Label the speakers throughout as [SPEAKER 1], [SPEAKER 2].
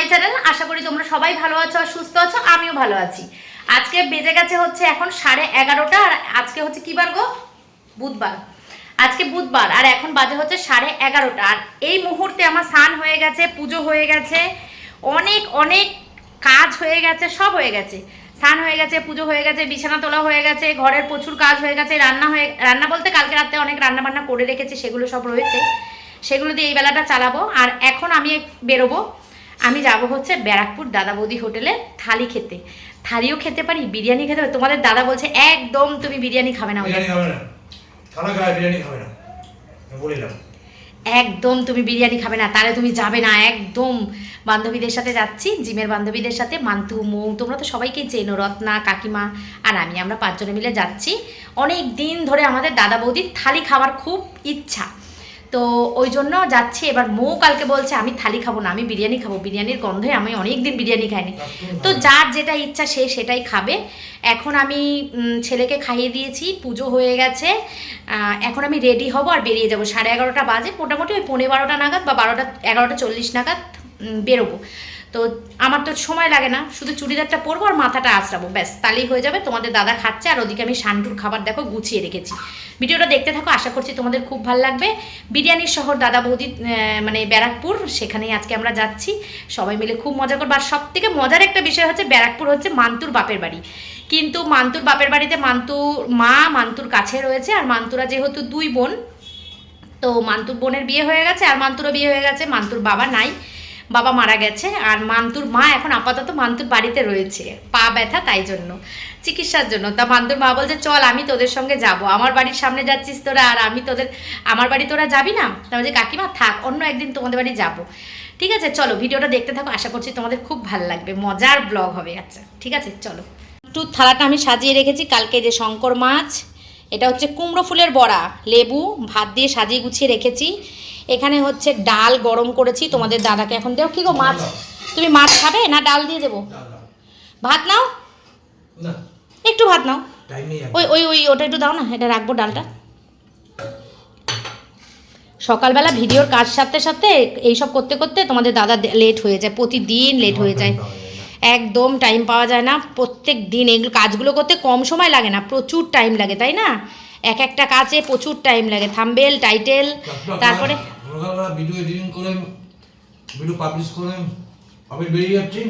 [SPEAKER 1] My channel. আশা করি তোমরা সবাই ভালো আছো আর সুস্থ আছো, আমিও ভালো আছি। আজকে বেজে গেছে হচ্ছে এখন সাড়ে এগারোটা, আর আজকে হচ্ছে কি বার গো? বুধবার। আজকে বুধবার, আর এখন বাজে হচ্ছে সাড়ে এগারোটা। আর এই মুহূর্তে আমার স্নান হয়ে গেছে, পুজো হয়ে গেছে, অনেক অনেক কাজ হয়ে গেছে, সব হয়ে গেছে। স্নান হয়ে গেছে, পুজো হয়ে গেছে, বিছানা তোলা হয়ে গেছে, ঘরের প্রচুর কাজ হয়ে গেছে, রান্না হয়ে, রান্না বলতে কালকে রাতে অনেক রান্না বান্না করে রেখেছি, সেগুলো সব রয়েছে। সেগুলো দিয়ে এই বেলাটা চালাবো। আর এখন আমি বেরোবো। আমি যাব হচ্ছে ব্যারাকপুর দাদা বৌদি হোটেলে থালি খেতে। থালিও খেতে পারি বিরিয়ানি খেতে পারি। তোমাদের দাদা বলছে একদম তুমি বিরিয়ানি খাবে না ওদের।
[SPEAKER 2] বিরিয়ানি খাবে বলিলাম।
[SPEAKER 1] একদম তুমি বিরিয়ানি খাবে না তাহলে তুমি যাবে না একদম। বান্ধবীদের সাথে যাচ্ছি জিমের বান্ধবীদের সাথে। মান্তু মৌ তোমরা তো সবাইকেই চেনো রত্না কাকিমা আর আমি। আমরা পাঁচজনে মিলে যাচ্ছি। অনেক দিন ধরে আমাদের দাদা বৌদির থালি খাওয়ার খুব ইচ্ছা। তো ওই জন্য যাচ্ছি। এবার মৌ কালকে বলছে, আমি থালি খাব না, আমি বিরিয়ানি খাব। বিরিয়ানির গন্ধে আমি অনেক দিন বিরিয়ানি খাইনি। তো যার যেটা ইচ্ছা সে সেটাই খাবে। এখন আমি ছেলেকে খাইয়ে দিয়েছি, পুজো হয়ে গেছে। এখন আমি রেডি হব আর বেরিয়ে যাব। সাড়ে এগারোটা বাজে, মোটামুটি ওই পনেরো বারোটা নাগাদ বা বারোটা, এগারোটা চল্লিশ নাগাদ বেরোবো। তো আমার তো সময় লাগে না, শুধু চুড়িদারটা পরবো আর মাথাটা আঁচড়াবো। ব্যাস, তাহলেই হয়ে যাবে, তোমাদের দাদা খাচ্ছে আর ওদিকে আমি শান্টুর খাবার দেখো গুছিয়ে রেখেছি। ভিডিওটা দেখতে থাকো, আশা করছি তোমাদের খুব ভালো লাগবে। বিরিয়ানির শহর দাদা বৌদি মানে ব্যারাকপুর, সেখানেই আজকে আমরা যাচ্ছি। সবাই মিলে খুব মজা করব। আর সব থেকে মজার একটা বিষয় হচ্ছে, ব্যারাকপুর হচ্ছে মান্তুর বাপের বাড়ি। কিন্তু মান্তুর বাপের বাড়িতে মান্তুর মা মান্তুর কাছে রয়েছে আর মান্তুরা যেহেতু দুই বোন, তো মান্তুর বোনের বিয়ে হয়ে গেছে আর মান্তুরও বিয়ে হয়ে গেছে, মান্তুর বাবা নাই। বাবা মারা গেছে আর মান্তুর মা এখন আপাতত মান্তুর বাড়িতে রয়েছে। পা ব্যথা তাই জন্য, চিকিৎসার জন্য। তা মান্তুর মা বলছে, চল, আমি তোদের সঙ্গে যাব। আমার বাড়ির সামনে যাচ্ছিস তোরা আর আমি তোদের, আমার বাড়ি তোরা যাবি না? তা বলছে, কাকিমা, থাক, অন্য একদিন তোমাদের বাড়ি যাব। ঠিক আছে, চলো, ভিডিওটা দেখতে থাকো। আশা করছি তোমাদের খুব ভালো লাগবে। মজার ব্লগ হবে আচ্ছা ঠিক আছে, চলো। একটু থালাটা আমি সাজিয়ে রেখেছি। কালকে যে শঙ্কর মাছ, এটা হচ্ছে কুমড়ো ফুলের বড়া। লেবু, ভাত দিয়ে সাজিয়ে গুছিয়ে রেখেছি। এখানে হচ্ছে ডাল গরম করেছি তোমাদের দাদাকে এখন দেও। কি গো মাছ? তুমি মাছ খাবে? না ডাল দিয়ে দেবো? ভাত নাও?
[SPEAKER 2] না।
[SPEAKER 1] একটু ভাত নাও। ওই ওই ওই ওটা একটু দাও না এটা রাখব ডালটা। সকালবেলা ভিডিওর কাজ সাথে সাথে এইসব করতে করতে তোমাদের দাদা লেট হয়ে যায় প্রতিদিন লেট হয়ে যায়। একদম টাইম পাওয়া যায় না প্রত্যেক দিন এগুলো কাজগুলো করতে কম সময় লাগে না প্রচুর টাইম লাগে তাই না? এক একটা কাজে প্রচুর টাইম লাগে। থাম্বেল টাইটেল তারপরে
[SPEAKER 2] ভিডিও এডিটিং করে ভিডিও পাবলিশ করে আমি বেরিয়ে যাচ্ছি।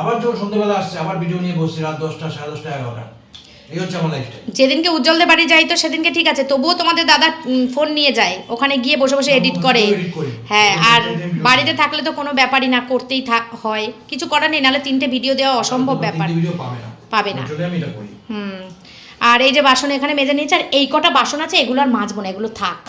[SPEAKER 2] আবার যখন সন্ধ্যেবেলা আসছে আবার ভিডিও নিয়ে বসছি রাত দশটা সাড়ে দশটা এগারোটা।
[SPEAKER 1] যেদিনকে উজ্জ্বলদের বাড়ি যাই তো সেদিনকে ঠিক আছে তবুও তোমাদের দাদা ফোন নিয়ে যায়। ওখানে গিয়ে বসে বসে এডিট করে। হ্যাঁ আর বাড়িতে থাকলে তো কোনো ব্যাপারই না করতেই থাক হয়। কিছু করার নেই নাহলে তিনটে ভিডিও দেওয়া অসম্ভব ব্যাপার।
[SPEAKER 2] পাবে না।
[SPEAKER 1] হুম। আর এই যে বাসন এখানে মেজে নিয়েছে, আর এই কটা বাসন আছে, এগুলো আর মাজবো না, এগুলো থাক।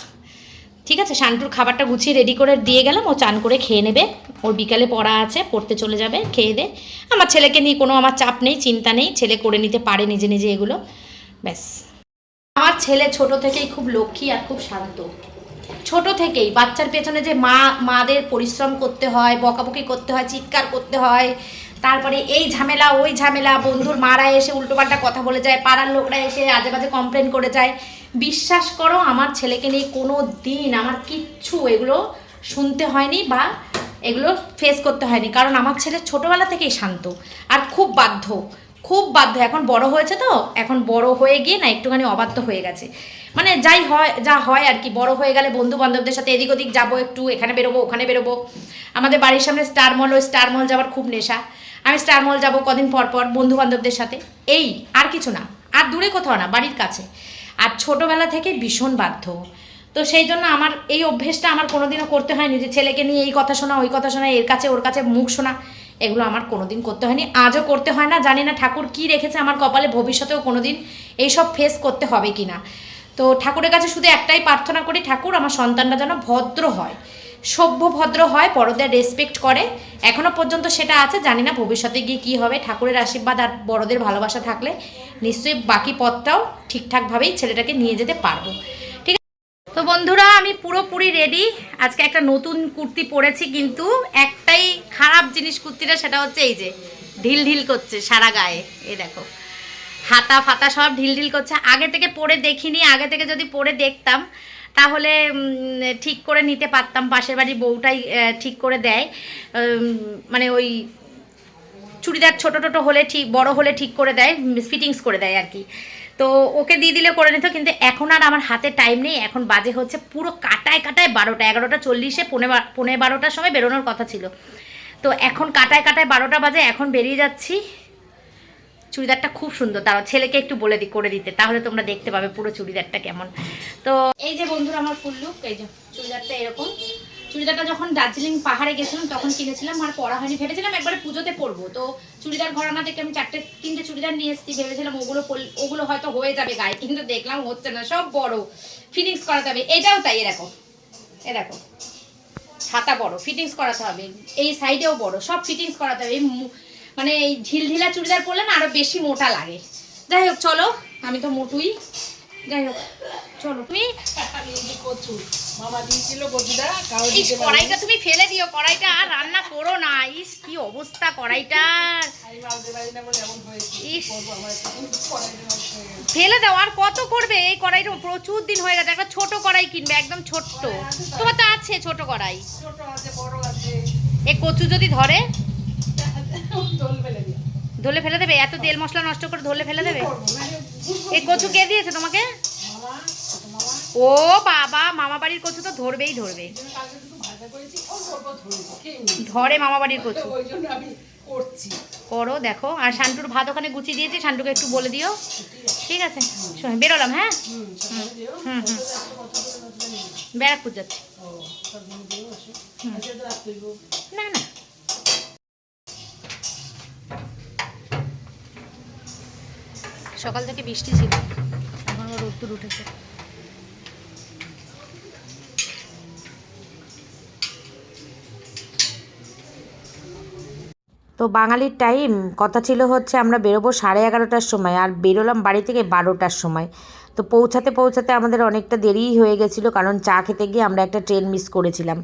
[SPEAKER 1] ঠিক আছে? শান্তুর খাবারটা গুছিয়ে রেডি করে দিয়ে গেলাম, ও চান করে খেয়ে নেবে। ওর বিকালে পড়া আছে, পড়তে চলে যাবে, খেয়ে দে। আমার ছেলেকে নিয়ে কোনো আমার চাপ নেই, চিন্তা নেই, ছেলে করে নিতে পারে নিজে নিজে এগুলো। ব্যাস। আমার ছেলে ছোট থেকেই খুব লক্ষ্মী আর খুব শান্ত। ছোট থেকেই, বাচ্চার পেছনে যে মা, মাদের পরিশ্রম করতে হয়, বকাবকি করতে হয়, চিৎকার করতে হয় তারপরে এই ঝামেলা, ওই ঝামেলা, বন্ধুর মারা এসে উল্টোপাল্টা কথা বলে যায়, পাড়ার লোকরা এসে আজে বাজে কমপ্লেন করে যায়। বিশ্বাস করো, আমার ছেলেকে নিয়ে কোনো দিন আমার কিচ্ছু এগুলো শুনতে হয়নি বা এগুলো ফেস করতে হয়নি। কারণ আমার ছেলে ছোটোবেলা থেকেই শান্ত আর খুব বাধ্য খুব বাধ্য। এখন বড় হয়েছে তো, এখন বড় হয়ে গিয়ে না একটুখানি অবাধ্য হয়ে গেছে। মানে যাই হয়, যা হয় আর কি, বড় হয়ে গেলে বন্ধু বান্ধবদের সাথে এদিক ওদিক যাব একটু, এখানে বেরোবো, ওখানে বেরোবো। আমাদের বাড়ির সামনে স্টার মল ওই স্টার মল যাওয়ার খুব নেশা। আমি স্টার মল যাব কদিন পর পর বন্ধু বান্ধবদের সাথে। এই, আর কিছু না। আর দূরে কোথাও না, বাড়ির কাছে। আর ছোটোবেলা থেকে ভীষণ বাধ্য। তো সেই জন্য আমার এই অভ্যেসটা আমার কোনোদিনও করতে হয়নি যে ছেলেকে নিয়ে এই কথা শোনা, ওই কথা শোনা, এর কাছে, ওর কাছে মুখ শোনা। এগুলো আমার কোনোদিন করতে হয়নি। আজও করতে হয় না, জানি না ঠাকুর কি রেখেছে আমার কপালে, ভবিষ্যতেও কোনোদিন এইসব ফেস করতে হবে কি না তো ঠাকুরের কাছে শুধু একটাই প্রার্থনা করি, ঠাকুর আমার সন্তানরা যেন ভদ্র হয়। সভ্য ভদ্র হয়, বড়দের রেসপেক্ট করে। এখনও পর্যন্ত সেটা আছে, জানি না ভবিষ্যতে গিয়ে কী হবে। ঠাকুরের আশীর্বাদ আর বড়দের ভালোবাসা থাকলে নিশ্চয়ই বাকি পথটাও ঠিকঠাকভাবেই ছেলেটাকে নিয়ে যেতে পারব। ঠিক আছে? তো বন্ধুরা, আমি পুরোপুরি রেডি আজকে একটা নতুন কুর্তি পরেছি, কিন্তু একটাই খারাপ জিনিস কুর্তিটা, সেটা হচ্ছে এই যে ঢিল ঢিল করছে সারা গায়ে। এই দেখো, হাতা ফাতা সব ঢিল ঢিল করছে। আগে থেকে পরে দেখিনি, আগে থেকে যদি পরে দেখতাম তাহলে ঠিক করে নিতে পারতাম। পাশের বাড়ির বউটাই ঠিক করে দেয়। মানে ওই চুড়িদার ছোটো ছোটো হলে ঠিক, বড় হলে ঠিক করে দেয়, ফিটিংস করে দেয় আর কি। তো ওকে দিয়ে দিলে করে নিত, কিন্তু এখন আর আমার হাতে টাইম নেই। এখন বাজে হচ্ছে পুরো কাটায় কাটায় বারোটা, এগারোটা, চল্লিশে, পৌনে বা- পৌনে বারোটার সময় বেরোনোর কথা ছিল। তো এখন কাটায় কাটায় বারোটা বাজে, এখন বেরিয়ে যাচ্ছি। চুড়িদারটা খুব সুন্দর। দাঁড়াও, ছেলেকে একটু বলে দি, করে দিতে, তাহলে তোমরা দেখতে পাবে পুরো চুড়িদারটা কেমন। তো এই যে বন্ধুরা আমার ফুল লুক এই যে চুড়িদারটা এরকম। চুড়িদারটা যখন দার্জিলিং পাহাড়ে গেছিলাম, তখন কিনেছিলাম আর পরা হয়নি। ভেবেছিলাম একবারে পুজোতে পরবো। তো চুড়িদার ঘরানা থেকে আমি চারটে, তিনটে চুড়িদার নিয়ে এসেছি। ভেবেছিলাম ওগুলো ওগুলো হয়তো হয়ে যাবে গায়ে, কিন্তু দেখলাম হচ্ছে না, সব বড়। ফিটিংস করাতে হবে। এটাও তাই এরকম এ দেখো। ছাতা বড় ফিটিংস করাতে হবে। এই সাইডেও বড়, সব ফিটিংস করাতে হবে। এই মানে এই ঢিলঢিলা চুড়িদার পরলে না আরও বেশি মোটা লাগে। যাই হোক চলো। আমি তো মোটুই। যাই হোক চলো। তুমি কড়াইটা তুমি ফেলে দিও কড়াইটা আর রান্না করো না। ইস কি অবস্থা কড়াইটার। ইস। ফেলে দাও আর কত করবে? এই কড়াইটা প্রচুর দিন হয়ে গেছে। একটা ছোট কড়াই কিনবে একদম ছোট্ট। তোমার তো আছে ছোট কড়াই। এই কচু যদি ধরে ধলে ফেলে দেবে? এত তেল মশলা নষ্ট করে ধলে ফেলে দেবে? এই কচু কে দিয়েছে তোমাকে? ও বাবা মামা বাড়ির কচু তো ধরবেই ধরবে। ধরে মামা বাড়ির কচু করো দেখো। আর শান্টুর ভাত ওখানে গুছিয়ে দিয়েছি শান্টুকে একটু বলে দিও। ঠিক আছে? বেরোলাম হ্যাঁ? হুম হুম হুম ব্যারাকপুর যাচ্ছি। না না। সকাল থেকে বৃষ্টি ছিল। এখন রোদ্দুর উঠেছে।
[SPEAKER 3] তো বাঙালির টাইম, কথা ছিল হচ্ছে আমরা বেরোবো সাড়ে এগারোটার সময় আর বেরোলাম বাড়ি থেকে বারোটার সময়। তো পৌঁছাতে পৌঁছাতে আমাদের অনেকটা দেরিই হয়ে গেছিল, কারণ চা খেতে গিয়ে আমরা একটা ট্রেন মিস করেছিলাম।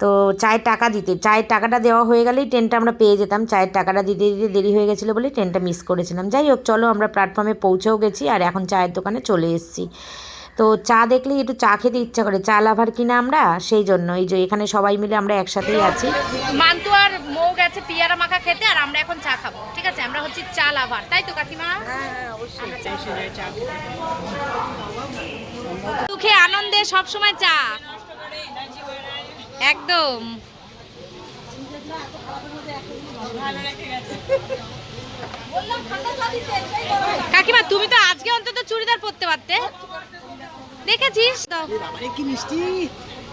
[SPEAKER 3] তো চায়ের টাকা দিতে, চায়ের টাকাটা দেওয়া হয়ে গেলেই ট্রেনটা আমরা পেয়ে যেতাম। চায়ের টাকাটা দিতে দিতে দেরি হয়ে গেছিল বলে ট্রেনটা মিস করেছিলাম। যাই হোক, চলো আমরা প্ল্যাটফর্মে পৌঁছেও গেছি আর এখন চায়ের দোকানে চলে এসেছি। তো চা দেখলেই একটু চা খেতে ইচ্ছা করে চা লাভার কিনা আমরা? সেই জন্য এই যে এখানে সবাই মিলে আমরা একসাথেই আছি।
[SPEAKER 1] মান্তু আর মৌ গেছে পিয়ারা মাখা খেতে আর আমরা এখন চা খাব ঠিক আছে? আমরা হচ্ছে চা লাভার তাই তো কাকিমা? চা খাব। সুখে আনন্দে সব সময় চা। একদম। কাকিমা তুমি তো আজকে অন্তত চুড়িদার পরতে পারতে। দেখেছিস? দাও।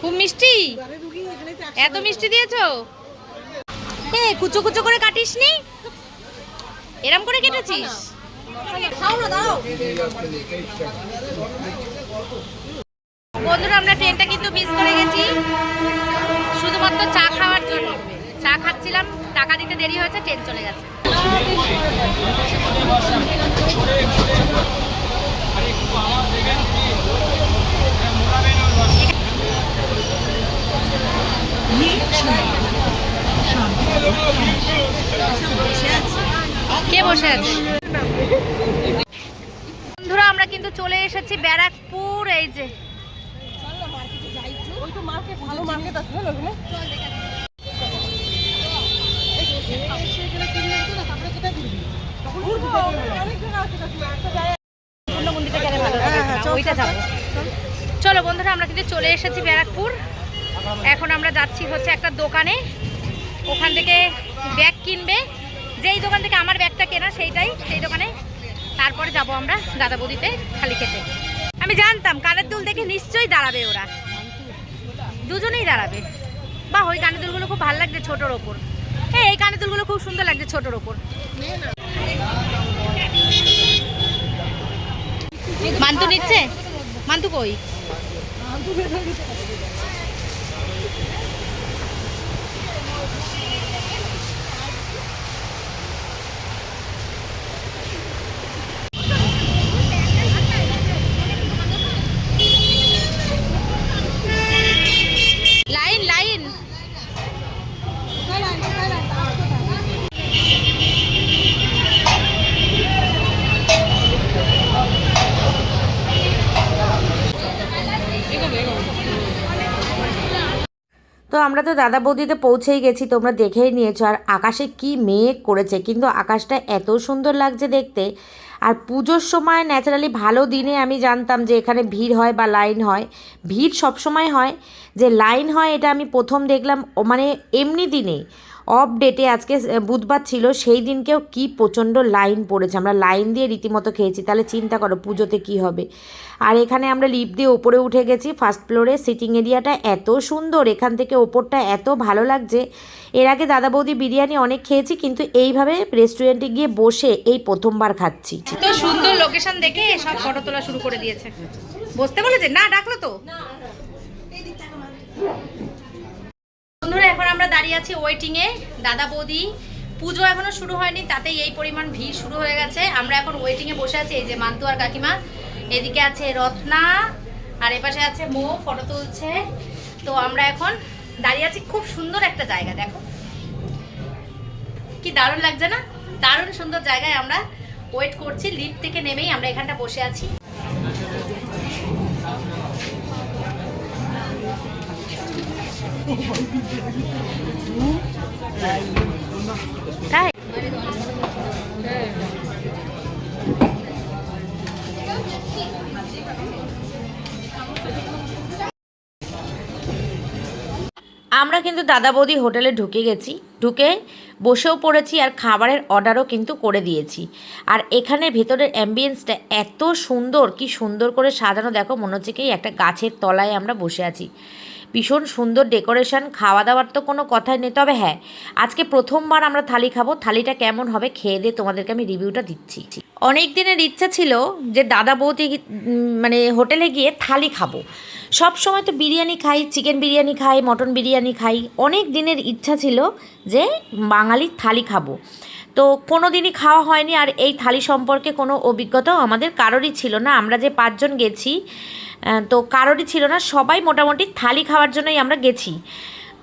[SPEAKER 1] খুব মিষ্টি? এত মিষ্টি দিয়েছ? এ কুচো কুচো করে কাটিস নি এরম করে কেটেছিস? বন্ধুরা আমরা ট্রেনটা কিন্তু মিস করে গেছি। শুধুমাত্র চা খাওয়ার জন্য। চা খাচ্ছিলাম টাকা দিতে দেরি হয়েছে ট্রেন চলে গেছে। কে বসে আছে বন্ধুরা আমরা কিন্তু চলে এসেছি ব্যারাকপুর এই যে। ওইটা যাব। চলো বন্ধুরা, আমরা কিন্তু চলে এসেছি ব্যারাকপুর। এখন আমরা যাচ্ছি হচ্ছে একটা দোকানে। ওখান থেকে ব্যাগ কিনবে। যেই দোকান থেকে আমার ব্যাগটা কেনা, সেইটাই সেই দোকানে। তারপরে যাব আমরা দাদা বৌদিতে খালি খেতে। আমি জানতাম, কানের দুল দেখে নিশ্চয়ই দাঁড়াবে ওরা। দুজনেই দাঁড়াবে। বা ওই কানের দুলগুলো খুব ভালো লাগছে ছোটোর ওপর। হ্যাঁ এই কানের দুলগুলো খুব সুন্দর লাগছে ছোটোর ওপর। মান্তু নিচ্ছে? মান্তু কই? 안 보게 살기 때문에.
[SPEAKER 3] তো আমরা তো দাদা বৌদিতে পৌঁছেই গেছি, তোমরা দেখেই নিয়েছো। আর আকাশে কি মেঘ করেছে, কিন্তু আকাশটা এত সুন্দর লাগছে দেখতে। আর পুজোর সময় ন্যাচারালি ভালো দিনে আমি জানতাম যে এখানে ভিড় হয় বা লাইন হয়। ভিড় সবসময় হয়, যে লাইন হয় এটা আমি প্রথম দেখলাম মানে এমনি দিনে। অফ ডেটে আজকে বুধবার ছিল সেই দিনকেও কি প্রচণ্ড লাইন পড়েছে আমরা লাইন দিয়ে রীতিমতো খেয়েছি তাহলে চিন্তা করো পুজোতে কি হবে আর এখানে আমরা লিফট দিয়ে ওপরে উঠে গেছি ফার্স্ট ফ্লোরে সিটিং এরিয়াটা এত সুন্দর এখান থেকে ওপরটা এত ভালো লাগছে এর আগে দাদা বৌদি বিরিয়ানি অনেক খেয়েছি কিন্তু এইভাবে রেস্টুরেন্টে গিয়ে বসে এই প্রথমবার খাচ্ছি
[SPEAKER 1] তো সুন্দর লোকেশন দেখে সব ফটো তোলা শুরু করে দিয়েছে বসতে বলেছে না ডাকলো তো বন্ধুরা, এখন আমরা দাঁড়িয়ে আছি ওয়েটিং এ। দাদা বৌদি, পুজো এখনও শুরু হয়নি, তাতেই এই পরিমাণ ভিড় শুরু হয়ে গেছে। আমরা এখন ওয়েটিং এ বসে আছি, এই যে মান্তু আর কাকিমা। এদিকে আছে রত্না, আর এপাশে আছে মো ফটো তুলছে। তো আমরা এখন দাঁড়িয়ে আছি খুব সুন্দর একটা জায়গা, দেখো। কি দারুণ লাগছে না? দারুণ সুন্দর জায়গায় আমরা ওয়েট করছি লিফট থেকে নেমেই আমরা এখানটা বসে আছি। তাই
[SPEAKER 3] আমরা কিন্তু দাদা বৌদি হোটেলে ঢুকে গেছি। ঢুকে বসেও পড়েছি আর খাবারের অর্ডারও কিন্তু করে দিয়েছি। আর এখানে ভেতরের অ্যাম্বিয়েন্সটা এত সুন্দর, কি সুন্দর করে সাজানো। দেখো, মনে হচ্ছে কি একটা গাছের তলায় আমরা বসে আছি। ভীষণ সুন্দর ডেকোরেশন খাওয়া দাওয়ার তো কোনো কথাই নেই। তবে হ্যাঁ আজকে প্রথমবার আমরা থালি খাব। থালিটা কেমন হবে খেয়ে দিয়ে তোমাদেরকে আমি রিভিউটা দিচ্ছি। অনেক দিনের ইচ্ছা ছিল যে দাদা বৌদি মানে হোটেলে গিয়ে থালি খাব। সব সময় তো বিরিয়ানি খাই, চিকেন বিরিয়ানি খাই, মটন বিরিয়ানি খাই। অনেক দিনের ইচ্ছা ছিল যে বাঙালির থালি খাব। তো কোনো দিনই খাওয়া হয়নি আর এই থালি সম্পর্কে কোনো অভিজ্ঞতাও আমাদের কারোরই ছিল না। আমরা যে পাঁচজন গেছি তো কারোরই ছিল না, সবাই মোটামুটি থালি খাওয়ার জন্যই আমরা গেছি।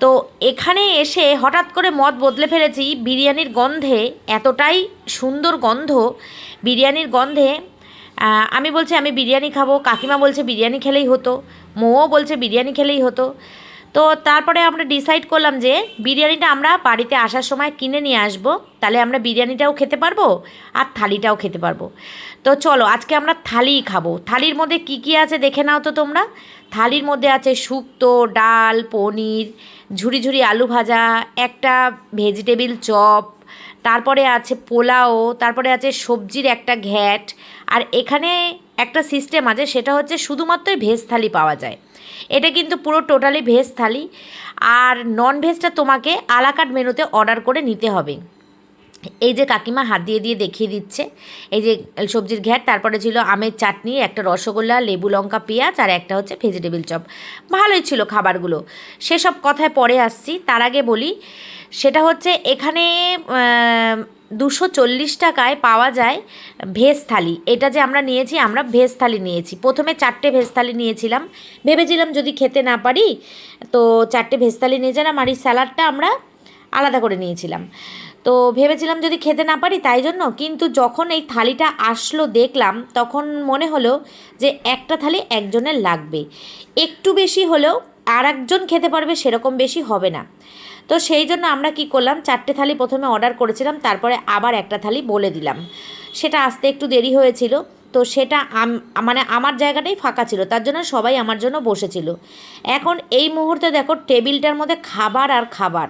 [SPEAKER 3] তো এখানে এসে হঠাৎ করে মদ বদলে ফেলেছি, বিরিয়ানির গন্ধে, এতটাই সুন্দর গন্ধ, বিরিয়ানির গন্ধে আমি বলছি আমি বিরিয়ানি খাব, কাকিমা বলছে বিরিয়ানি খেলেই হতো, মোও বলছে বিরিয়ানি খেলেই হতো। তো তারপরে আমরা ডিসাইড করলাম যে বিরিয়ানিটা আমরা বাড়িতে আসার সময় কিনে নিয়ে আসব। তাহলে আমরা বিরিয়ানিটাও খেতে পারব আর থালিটাও খেতে পারব। তো চলো, আজকে আমরা থালিই খাব। থালির মধ্যে কি কি আছে দেখে নাও তো তোমরা। থালির মধ্যে আছে শুক্তো, ডাল, পনির ঝুড়ি ঝুড়ি আলু ভাজা, একটা ভেজিটেবিল চপ, তারপরে আছে পোলাও, তারপরে আছে সবজির একটা ঘ্যাট, আর এখানে একটা সিস্টেম আছে, সেটা হচ্ছে শুধুমাত্রই ভেজ থালি পাওয়া যায়। এটা কিন্তু পুরো টোটালি ভেজ থালি। আর নন ভেজটা তোমাকে আলাকাট মেনুতে অর্ডার করে নিতে হবে। এই যে কাকিমা হাত দিয়ে দিয়ে দেখিয়ে দিচ্ছে, এই যে সবজির ঘ্যাট, তারপরে ছিল আমের চাটনি, একটা রসগোল্লা, লেবু, লঙ্কা, পেঁয়াজ, আর একটা হচ্ছে ভেজিটেবিল চপ ভালোই ছিল খাবারগুলো। সেসব কথায় পরে আসছি। তার আগে বলি সেটা হচ্ছে এখানে দুশো চল্লিশ টাকায় পাওয়া যায় ভেজ থালি। এটা যে আমরা নিয়েছি, আমরা ভেজ থালি নিয়েছি। প্রথমে চারটে ভেজ থালি নিয়েছিলাম। ভেবেছিলাম যদি খেতে না পারি, তো চারটে ভেজ থালি নিয়েছিলাম আর এই স্যালাডটা আমরা আলাদা করে নিয়েছিলাম। তো ভেবেছিলাম যদি খেতে না পারি তাই জন্য, কিন্তু যখন এই থালিটা আসলো দেখলাম, তখন মনে হলো যে একটা থালি একজনের লাগবে। একটু বেশি হলেও আর একজন খেতে পারবে, সেরকম বেশি হবে না। তো সেই জন্য আমরা কি করলাম, চারটে থালি প্রথমে অর্ডার করেছিলাম, তারপরে আবার একটা থালি বলে দিলাম। সেটা আসতে একটু দেরি হয়েছিল, তো সেটা মানে আমার জায়গাটাই ফাঁকা ছিল, তার জন্য সবাই আমার জন্য বসেছিল। এখন এই মুহূর্তে দেখো টেবিলটার মধ্যে খাবার আর খাবার।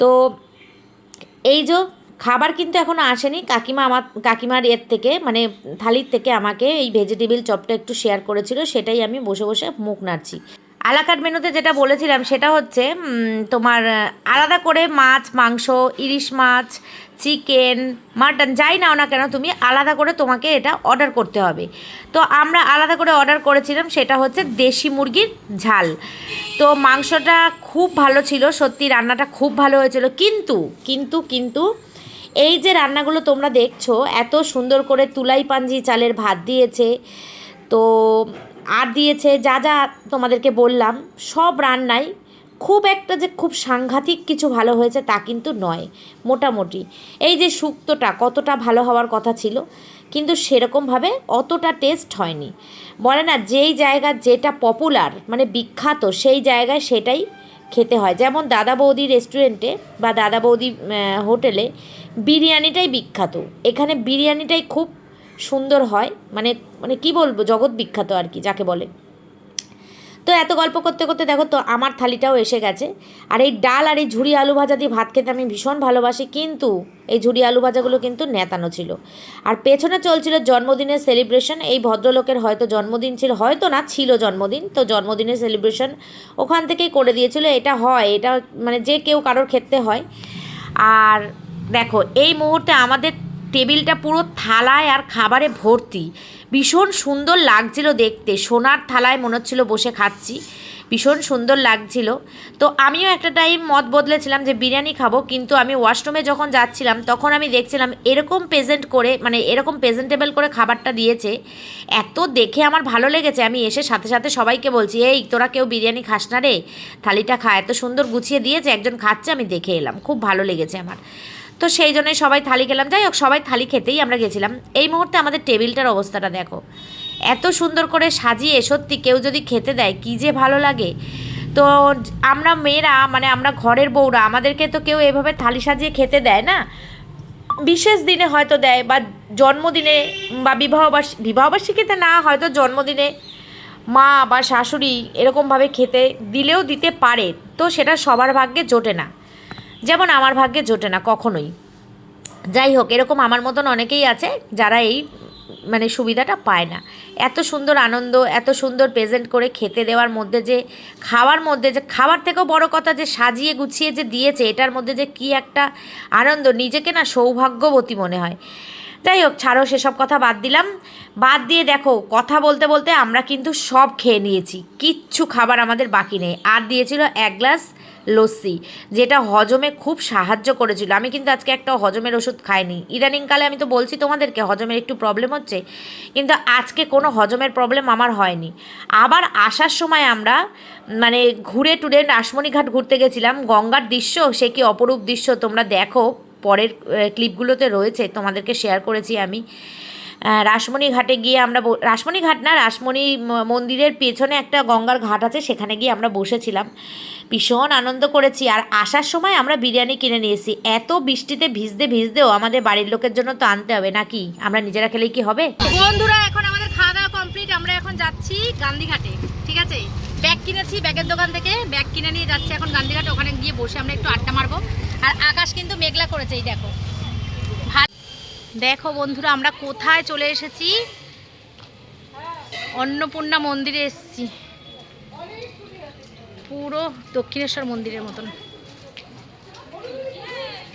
[SPEAKER 3] তো এই যে খাবার কিন্তু এখনও আসেনি, কাকিমা আমার, কাকিমার এর থেকে মানে থালির থেকে আমাকে এই ভেজিটেবিল চপটা একটু শেয়ার করেছিল, সেটাই আমি বসে বসে মুখ নাড়ছি। আলাকাট মেনুতে যেটা বলেছিলাম সেটা হচ্ছে তোমার আলাদা করে মাছ, মাংস, ইলিশ মাছ, চিকেন, মাটন, যাই নাও না কেন, তুমি আলাদা করে তোমাকে এটা অর্ডার করতে হবে। তো আমরা আলাদা করে অর্ডার করেছিলাম, সেটা হচ্ছে দেশি মুরগির ঝাল। তো মাংসটা খুব ভালো ছিল, সত্যি রান্নাটা খুব ভালো হয়েছিল। কিন্তু কিন্তু কিন্তু এই যে রান্নাগুলো তোমরা দেখছ, এত সুন্দর করে তুলাই পাঞ্জি চালের ভাত দিয়েছে, তো আর দিয়েছে, যা যা তোমাদেরকে বললাম, সব রান্নাই খুব একটা যে খুব সাংঘাতিক কিছু ভালো হয়েছে তা কিন্তু নয়, মোটামুটি। এই যে শুক্তোটা কতটা ভালো হওয়ার কথা ছিল, কিন্তু সেরকমভাবে অতটা টেস্ট হয়নি। বলে না, যেই জায়গা যেটা পপুলার মানে বিখ্যাত, সেই জায়গায় সেটাই খেতে হয়। যেমন দাদা বৌদি রেস্টুরেন্টে বা দাদা বৌদি হোটেলে বিরিয়ানিটাই বিখ্যাত। এখানে বিরিয়ানিটাই খুব সুন্দর হয়। মানে মানে কি বলব, জগৎ বিখ্যাত আর কি, যাকে বলে। তো এত গল্প করতে করতে দেখো তো, আমার থালিটাও এসে গেছে। আর এই ডাল আর এই ঝুড়ি আলু ভাজা দিয়ে ভাত খেতে আমি ভীষণ ভালোবাসি, কিন্তু এই ঝুড়ি আলু ভাজাগুলো কিন্তু নেতানো ছিল। আর পেছনে চলছিল জন্মদিনের সেলিব্রেশন এই ভদ্রলোকের হয়তো জন্মদিন ছিল, হয়তো না, ছিল জন্মদিন, তো জন্মদিনের সেলিব্রেশন ওখান থেকেই করে দিয়েছিল, এটা হয়, এটা মানে যে কেউ কারোর ক্ষেত্রে হয়। আর দেখো, এই মুহূর্তে আমাদের টেবিলটা পুরো থালায় আর খাবারে ভর্তি। ভীষণ সুন্দর লাগছিল দেখতে। সোনার থালায় মনে হচ্ছিল বসে খাচ্ছি। ভীষণ সুন্দর লাগছিল। তো আমিও একটা টাইম মত বদলেছিলাম যে বিরিয়ানি খাব, কিন্তু আমি ওয়াশরুমে যখন যাচ্ছিলাম, তখন আমি দেখছিলাম এরকম প্রেজেন্ট করে মানে এরকম প্রেজেন্টেবল করে খাবারটা দিয়েছে। এত দেখে আমার ভালো লেগেছে। আমি এসে সাথে সাথে সবাইকে বলছি, এই, তোরা কেউ বিরিয়ানি খাস না রে? থালিটা খা। এত সুন্দর গুছিয়ে দিয়েছে, একজন খাচ্ছে, আমি দেখে এলাম। খুব ভালো লেগেছে আমার। তো সেই জন্যই সবাই থালি খেলাম। যাই হোক, সবাই থালি খেতেই আমরা গেছিলাম। এই মুহূর্তে আমাদের টেবিলটার অবস্থাটা দেখো। এত সুন্দর করে সাজিয়ে সত্যি কেউ যদি খেতে দেয়, কী যে ভালো লাগে। তো আমরা মেয়েরা মানে আমরা ঘরের বউরা, আমাদেরকে তো কেউ এভাবে থালি সাজিয়ে খেতে দেয় না। বিশেষ দিনে হয়তো দেয় বা জন্মদিনে বা বিবাহবার্ষিক বিবাহবার্ষিকীতে না, হয়তো জন্মদিনে মা বা শাশুড়ি এরকমভাবে খেতে দিলেও দিতে পারে। তো সেটা সবার ভাগ্যে জোটে না। যেমন আমার ভাগ্যে জোটে না, কখনোই। যাই হোক, এরকম আমার মতন অনেকেই আছে যারা এই মানে সুবিধাটা পায় না। এত সুন্দর আনন্দ, এত সুন্দর প্রেজেন্ট করে খেতে দেওয়ার মধ্যে যে, খাওয়ার মধ্যে যে খাওয়ার থেকেও বড় কথা যে, সাজিয়ে গুছিয়ে যে দিয়েছে, এটার মধ্যে যে কি একটা আনন্দ, নিজেকে না সৌভাগ্যবতী মনে হয়। যাই হোক, ছাড়ো, সেসব কথা বাদ দিলাম। বাদ দিয়ে দেখো, কথা বলতে বলতে আমরা কিন্তু সব খেয়ে নিয়েছি। কিচ্ছু খাবার আমাদের বাকি নেই। আর দিয়েছিল এক গ্লাস লস্যি, যেটা হজমে খুব সাহায্য করেছিল। আমি কিন্তু আজকে একটা হজমের ওষুধ খাইনি। ইদানিংকালে আমি তো বলছি তোমাদেরকে, হজমের একটু প্রবলেম হচ্ছে। কিন্তু আজকে কোনো হজমের প্রবলেম আমার হয়নি। আবার আসার সময় আমরা মানে ঘুরে টুরে রাসমণিঘাট ঘুরতে গেছিলাম। গঙ্গার দৃশ্য, সে কি অপরূপ দৃশ্য তোমরা দেখো। পরের ক্লিপগুলোতে রয়েছে, তোমাদেরকে শেয়ার করেছি আমি। রাসমণি ঘাটে গিয়ে আমরা রাসমণি ঘাট না, রাসমণি মন্দিরের পেছনে একটা গঙ্গার ঘাট আছে, সেখানে গিয়ে আমরা বসেছিলাম। ভীষণ আনন্দ করেছি, আর আসার সময় আমরা বিরিয়ানি কিনে নিয়ে এসেছি। এত বৃষ্টিতে ভিজতে ভিজতেও আমাদের বাড়ির লোকের জন্য তো আনতে হবে, নাকি? আমরা নিজেরা খেলেই কি হবে?
[SPEAKER 1] বন্ধুরা, এখন আমাদের খাওয়া দাওয়া কমপ্লিট আমরা এখন যাচ্ছি গান্ধীঘাটে ঠিক আছে? ব্যাগ কিনেছি ব্যাগের দোকান থেকে, ব্যাগ কিনে নিয়ে যাচ্ছি এখন গান্ধীঘাটে ওখানে গিয়ে বসে আমরা একটু আড্ডা মারবো। আর আকাশ কিন্তু মেঘলা করেছে, এই দেখো। দেখো বন্ধুরা, আমরা কোথায় চলে এসেছি? অন্নপূর্ণা মন্দিরে এসেছি। পুরো দক্ষিণেশ্বর মন্দিরের মতন।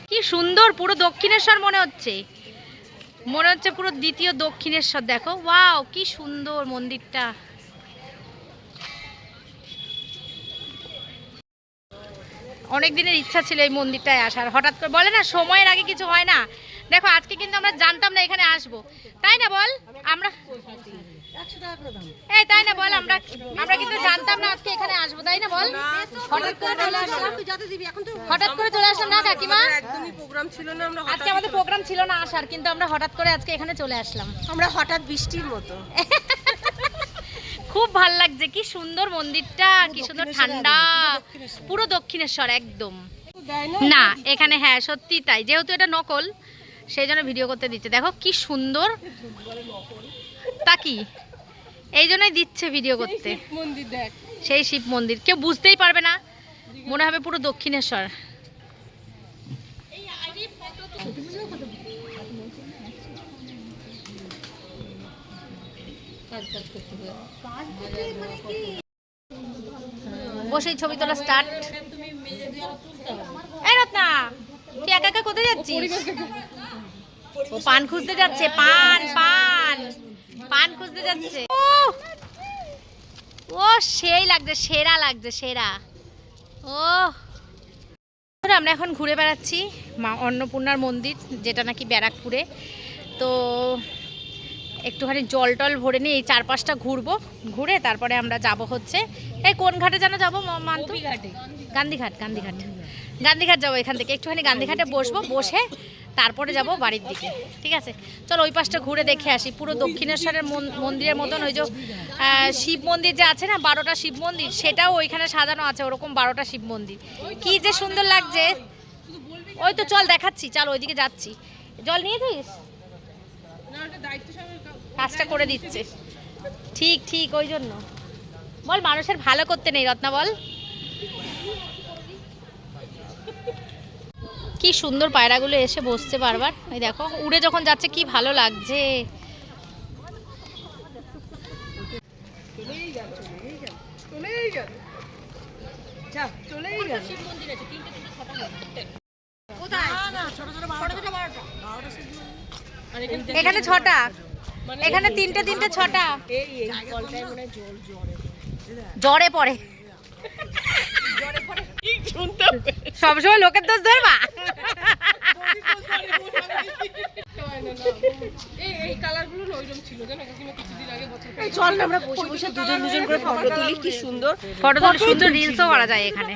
[SPEAKER 1] কি সুন্দর, পুরো দক্ষিণেশ্বর মনে হচ্ছে। মনে হচ্ছে পুরো দ্বিতীয় দক্ষিণেশ্বর, দেখো। ওয়াও, কি সুন্দর মন্দিরটা। অনেক দিনের ইচ্ছা ছিল এই মন্দিরটায় আসার। হঠাৎ করে বলে না সময়ের আগে কিছু হয় না। দেখো আজকে কিন্তু আমরা জানতাম না এখানে আসব। তাই না বল? আমরা এই তাই না বল? আমরা আমরা কিন্তু জানতাম না আজকে এখানে আসব তাই না বল? হঠাৎ করে চলে আসলাম। হঠাৎ করে চলে আসলাম না কাকিমা?
[SPEAKER 4] একদমই প্রোগ্রাম ছিল না আমরা
[SPEAKER 1] আজকে আমাদের প্রোগ্রাম ছিল না আসার কিন্তু আমরা হঠাৎ করে আজকে এখানে চলে আসলাম।
[SPEAKER 4] আমরা হঠাৎ বৃষ্টির মতো।
[SPEAKER 1] খুব ভালো লাগছে কি সুন্দর মন্দিরটা কি সুন্দর ঠান্ডা। পুরো দক্ষিণেশ্বর। একদম। না? এখানে হ্যাঁ সত্যি তাই। যেহেতু এটা নকল সেই জন্য ভিডিও করতে দিচ্ছে। দেখো কি সুন্দর। তা কি? এই জন্যই দিচ্ছে ভিডিও করতে। সেই শিব মন্দির। কেউ বুঝতেই পারবে না। মনে হবে পুরো দক্ষিণেশ্বর। বসেই ছবি তোলা স্টার্ট এই রত্না, তুই একা একা কোথায় যাচ্ছিস? ও পান খুঁজতে যাচ্ছে, পান পান পান খুঁজতে যাচ্ছে! ও সেই লাগছে, সেরা লাগছে, সেরা। ও। আমরা এখন ঘুরে বেড়াচ্ছি মা অন্নপূর্ণার মন্দির, যেটা নাকি ব্যারাকপুরে। তো একটুখানি জল টল ভরে নিয়ে এই চারপাশটা ঘুরবো। ঘুরে তারপরে আমরা যাব হচ্ছে এই কোন ঘাটে যেন যাব মান্তু গান্ধীঘাট গান্ধীঘাট। গান্ধীঘাট যাব এখান থেকে। একটুখানি গান্ধীঘাটে বসবো বসে তারপরে যাব বাড়ির দিকে ঠিক আছে? চলো ওই পাশটা ঘুরে দেখে আসি পুরো দক্ষিণেশ্বরের মন- মন্দিরের মতন ওই যে শিব মন্দির যে আছে না বারোটা শিব মন্দির সেটাও ওইখানে সাজানো আছে ওরকম বারোটা শিব মন্দির। কি যে সুন্দর লাগছে। ওই তো চল দেখাচ্ছি চল ওইদিকে যাচ্ছি। জল নিয়েছিস? কাজটা করে দিচ্ছে। ঠিক ঠিক ওই জন্য। বল মানুষের ভালো করতে নেই রত্না বল। কি সুন্দর পায়রাগুলো এসে বসছে বারবার। ওই দেখো উড়ে যখন যাচ্ছে কি ভালো লাগছে। এখানে ছটা। এখানে তিনটে তিনটে ছটা।
[SPEAKER 4] এই এই কলটায় মনে জল জল
[SPEAKER 1] জ্বরে পড়ে। সবসময় লোকের দোষ ধরবা
[SPEAKER 4] না চল না আমরা বসে বসে দুজন দুজন করে ফটো তুলি কি সুন্দর।
[SPEAKER 1] ফটো তুলে সুন্দর রিলসও করা যায় এখানে।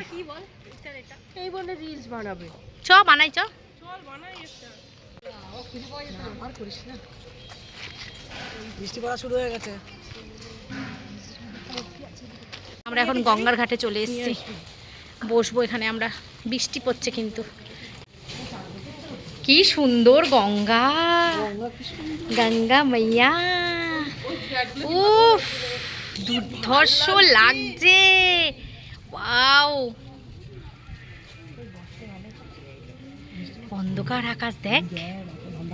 [SPEAKER 4] এই বলে রিলস বানাবে।
[SPEAKER 1] চ বানাই চ।
[SPEAKER 4] চল বানাই একটা।
[SPEAKER 5] বৃষ্টি পড়া শুরু হয়ে গেছে।
[SPEAKER 1] আমরা এখন গঙ্গার ঘাটে চলে এসেছি। বসবো এখানে, আমরা বৃষ্টি পড়ছে কিন্তু। কি সুন্দর গঙ্গা। গঙ্গা মাইয়া। উফ, দুর্ধর্ষ লাগছে। ওয়াও। অন্ধকার আকাশ দেখ।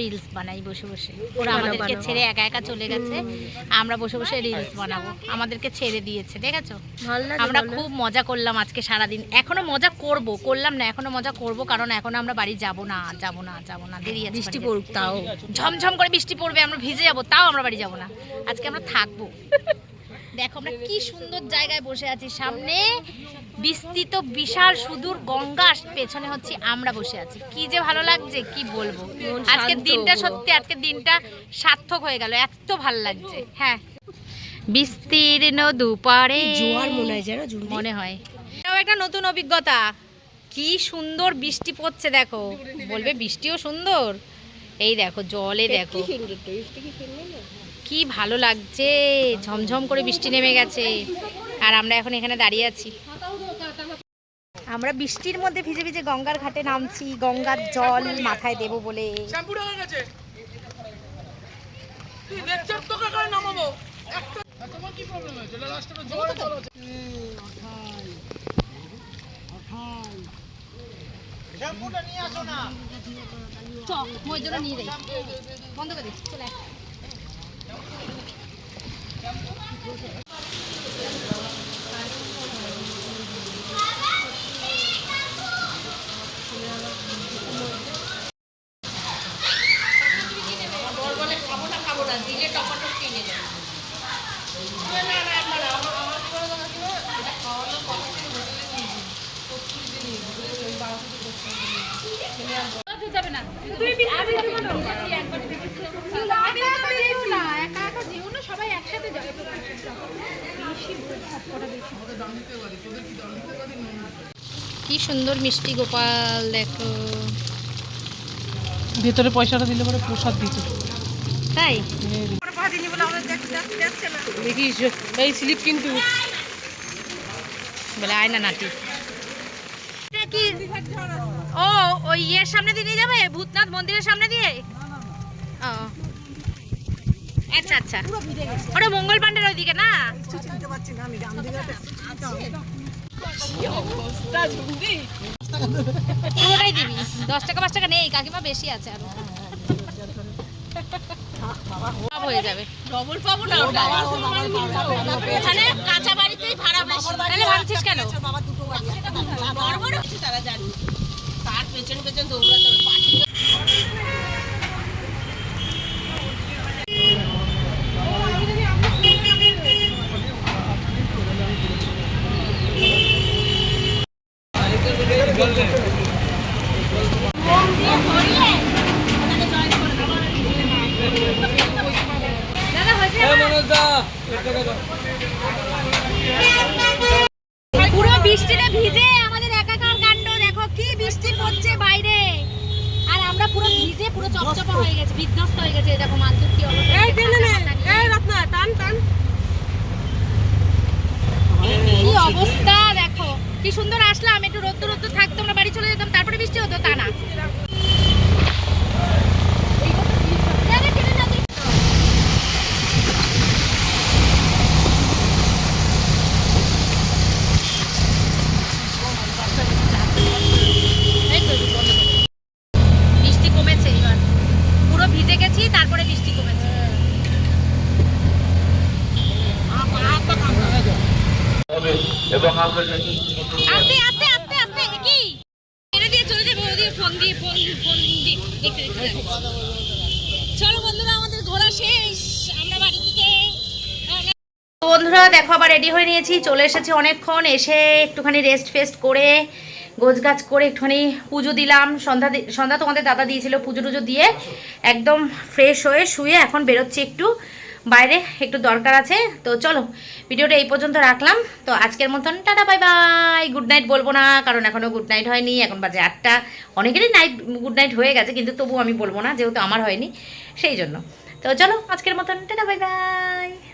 [SPEAKER 1] রিলস বানাই বসে বসে। ওরা আমাদেরকে ছেড়ে একা একা চলে গেছে। আমরা বসে বসে রিলস বানাবো। আমাদেরকে ছেড়ে দিয়েছে দেখেছ? আমরা খুব মজা করলাম আজকে সারাদিন। এখনও মজা করব করলাম না এখনও মজা করব কারণ এখন আমরা বাড়ি যাব না যাব না যাব না দেরি আছে বৃষ্টি পড়ুক তাও। ঝমঝম করে বৃষ্টি পড়বে আমরা ভিজে যাব তাও আমরা বাড়ি যাব না। আজকে আমরা থাকব। দেখো আমরা কি সুন্দর জায়গায় বসে আছি। সামনে বিস্তৃত বিশাল সুদূর গঙ্গা পেছনে হচ্ছে আমরা বসে আছি। কি যে ভালো লাগছে কি বলব? আজকের দিনটা সত্যি আজকের দিনটা সার্থক হয়ে গেল এত ভালো লাগছে। হ্যাঁ। বিস্তীর্ণ দুপারে
[SPEAKER 4] জোয়ার মনে হয় জুড়ি
[SPEAKER 1] মনে হয়। এটাও একটা নতুন অভিজ্ঞতা। কি সুন্দর বৃষ্টি পড়ছে দেখো। বলবে বৃষ্টিও সুন্দর। এই দেখো জলে দেখো।
[SPEAKER 4] কি
[SPEAKER 1] ভালো লাগছে। ঝমঝম করে বৃষ্টি নেমে গেছে। আর আমরা এখন এখানে দাঁড়িয়ে আছি। আমরা বৃষ্টির মধ্যে ভিজে ভিজে গঙ্গার ঘাটে নামছি। গঙ্গার জল মাথায় দেব বলে।
[SPEAKER 5] নিয়ে আসো না।
[SPEAKER 1] চ মই জন্য নিয়ে যাই। বন্ধ করে চলে আয়। কি মিষ্টি গোপাল দেখো।
[SPEAKER 5] ভেতরে পয়সাটা দিলে পরে প্রসাদ দিত।
[SPEAKER 1] তাই?
[SPEAKER 4] দেখিস এই স্লিপ কিন্তু।
[SPEAKER 1] বলে আয় না নাটি কি ও ওই ইয়ের সামনে দিয়ে নিয়ে যাবে? ভূতনাথ মন্দিরের সামনে দিয়ে? ও। আচ্ছা আচ্ছা। ওটা মঙ্গল পান্ডের ওইদিকে না? পুরোটাই দিবি দশ টাকা পাঁচ টাকা নেই কাকিমা বেশি আছে আরও হয়ে যাবে
[SPEAKER 4] ডবল পাবো না
[SPEAKER 1] ওখানে কাঁচা বাড়িতেই ভাড়া বেশি তাহলে ভাবছিস কেন
[SPEAKER 4] বড় বড় হচ্ছে তারা জানি তার পেছন পেছন দৌড়াতে হবে
[SPEAKER 1] পুরো বৃষ্টিতে ভিজে আমাদের একাকার কাণ্ড দেখো কি বৃষ্টি পড়ছে বাইরে। আর আমরা পুরো ভিজে পুরো চপচপা হয়ে গেছে বিধ্বস্ত হয়ে গেছে দেখো আন্তর কি অবস্থা। কি অবস্থা দেখো। কি সুন্দর আসলাম, একটু রোদ্দুর রোদ্দুর থাকতো, আমরা বাড়ি চলে যেতাম, তারপরে বৃষ্টি হতো, তা না বৃষ্টি কমেছে এবার পুরো ভিজে গেছি তারপরে বৃষ্টি কমেছে বন্ধুরা বন্ধুরা, দেখো, আবার রেডি হয়ে নিয়েছি। চলে এসেছি অনেকক্ষণ, এসে একটুখানি রেস্ট ফেস্ট করে গোছ গাছ করে একটুখানি পুজো দিলাম। সন্ধ্যা সন্ধ্যা তোমাদের দাদা দিয়েছিল পুজো টুজো দিয়ে, একদম ফ্রেশ হয়ে শুয়ে এখন বেরোচ্ছি একটু। বাইরে একটু দরকার আছে। তো চলো, ভিডিওটা এই পর্যন্ত রাখলাম। তো আজকের মতন ta ta, bye bye. Good night বলব না, কারণ এখনও গুড নাইট হয়নি, এখন বাজে আটটা। অনেকেরই নাইট, গুড নাইট হয়ে গেছে, কিন্তু তবু আমি বলব না, যেহেতু আমার হয়নি, সেই জন্য। তো চলো, আজকের মতন, টাটা, বাই বাই।